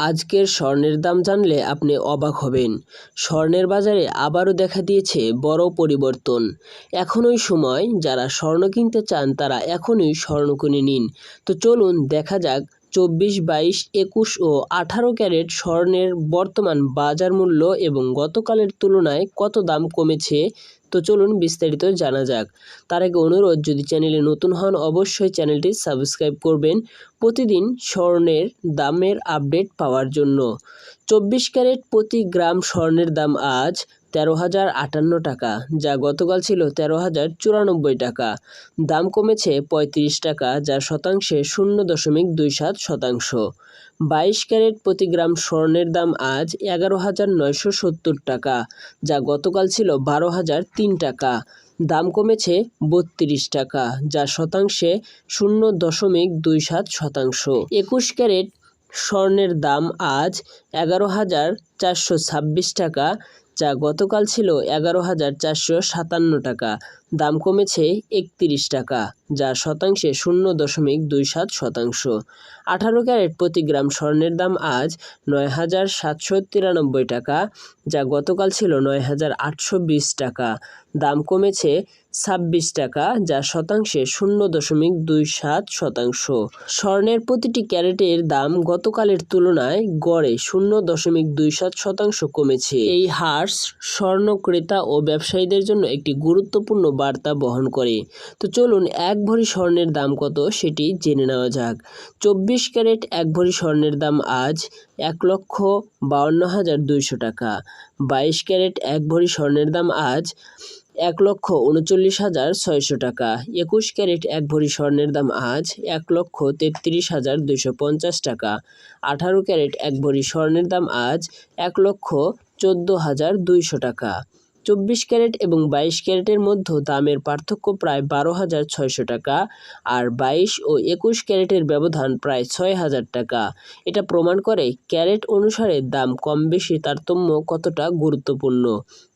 আজকের স্বর্ণের দাম জানলে আপনি অবাক হবেন। স্বর্ণের বাজারে আবারও দেখা দিয়েছে বড় পরিবর্তন। এখনই সময়, যারা স্বর্ণ কিনতে চান তারা এখনই স্বর্ণ কিনে নিন। তো চলুন, দেখা যাক চব্বিশ, বাইশ, একুশ ও আঠারো ক্যারেট স্বর্ণের বর্তমান বাজার মূল্য এবং গতকালের তুলনায় কত দাম কমেছে? তো চলুন বিস্তারিত জানা যাক। তার আগে অনুরোধ, যদি চ্যানেলে নতুন হন, অবশ্যই চ্যানেলটি সাবস্ক্রাইব করবেন প্রতিদিন স্বর্ণের দামের আপডেট পাওয়ার জন্য। চব্বিশ ক্যারেট প্রতি গ্রাম স্বর্ণের দাম আজ তেরো হাজার আটান্ন টাকা, যা গতকাল ছিল তেরো হাজার চুরানব্বই টাকা। দাম কমেছে পঁয়ত্রিশ টাকা যা শতাংশে শূন্য দশমিক দুই সাত শতাংশ। বাইশ ক্যারেট প্রতি গ্রাম স্বর্ণের দাম আজ এগারো হাজার নয়শো সত্তর টাকা, যা গতকাল ছিল বারো হাজার তিন টাকা। দাম কমেছে বত্রিশ টাকা যা শতাংশে শূন্য দশমিক দুই সাত শতাংশ। একুশ ক্যারেট স্বর্ণের দাম আজ এগারো হাজার চারশো ছাব্বিশ টাকা যা গতকাল ছিল এগারো হাজার চারশো সাতান্ন টাকা। দাম কমেছে একত্রিশ টাকা যা শতাংশে শূন্য দশমিক দুই সাত শতাংশ। আঠারো ক্যারেট প্রতি গ্রাম স্বর্ণের দাম আজ নয় হাজার সাতশো তিরানব্বই টাকা, যা গতকাল ছিল নয় হাজার আটশো বিশ টাকা। দাম কমেছে ছাব্বিশ টাকা যা শতাংশে শূন্য দশমিক দুই সাত শতাংশ। স্বর্ণের প্রতিটি ক্যারেটের দাম গতকালের তুলনায় গড়ে শূন্য দশমিক দুই সাত শতাংশ কমেছে। এই হার স্বর্ণ ক্রেতা ও ব্যবসায়ীদের জন্য একটি গুরুত্বপূর্ণ বার্তা বহন করে। তো চলুন, এক ভরি স্বর্ণের দাম কত সেটি জেনে নেওয়া যাক। চব্বিশ ক্যারেট এক ভরি স্বর্ণের দাম আজ এক লক্ষ বাউন্ন হাজার দুইশো টাকা। বাইশ ক্যারেট এক ভরি স্বর্ণের দাম আজ এক লক্ষ উনচল্লিশ হাজার ছয়শো টাকা। একুশ ক্যারেট এক ভরি স্বর্ণের দাম আজ এক লক্ষ তেত্রিশ হাজার দুশো পঞ্চাশ টাকা। আঠারো ক্যারেট এক ভরি স্বর্ণের দাম আজ এক লক্ষ চোদ্দ হাজার দুইশো টাকা। চব্বিশ ক্যারেট এবং বাইশ ক্যারেটের মধ্যে দামের পার্থক্য প্রায় বারো হাজার ছয়শো টাকা, আর বাইশ ও একুশ ক্যারেটের ব্যবধান প্রায় ছয় হাজার টাকা। এটা প্রমাণ করে ক্যারেট অনুসারে দাম কম বেশি তারতম্য কতটা গুরুত্বপূর্ণ।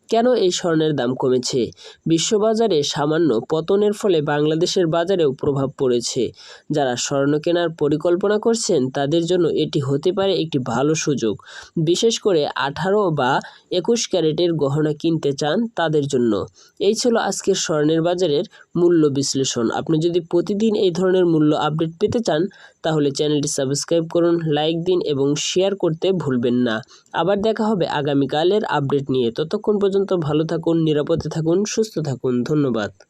কেন এই স্বর্ণের দাম কমেছে? বিশ্ববাজারে সামান্য পতনের ফলে বাংলাদেশের বাজারেও প্রভাব পড়েছে। যারা স্বর্ণ কেনার পরিকল্পনা করছেন, তাদের জন্য এটি হতে পারে একটি ভালো সুযোগ। বিশেষ করে আঠারো বা একুশ ক্যারেটের গহনা কিনতে চান তাদের জন্য। এই ছিল আজকের স্বর্ণের বাজারের মূল্য বিশ্লেষণ। আপনি যদি প্রতিদিন এই ধরনের মূল্য আপডেট পেতে চান, তাহলে চ্যানেলটি সাবস্ক্রাইব করুন, লাইক দিন এবং শেয়ার করতে ভুলবেন না। আবার দেখা হবে আগামীকালের আপডেট নিয়ে। ততক্ষণ পর্যন্ত ভালো থাকুন নিরাপদে থাকুন সুস্থ থাকুন। ধন্যবাদ।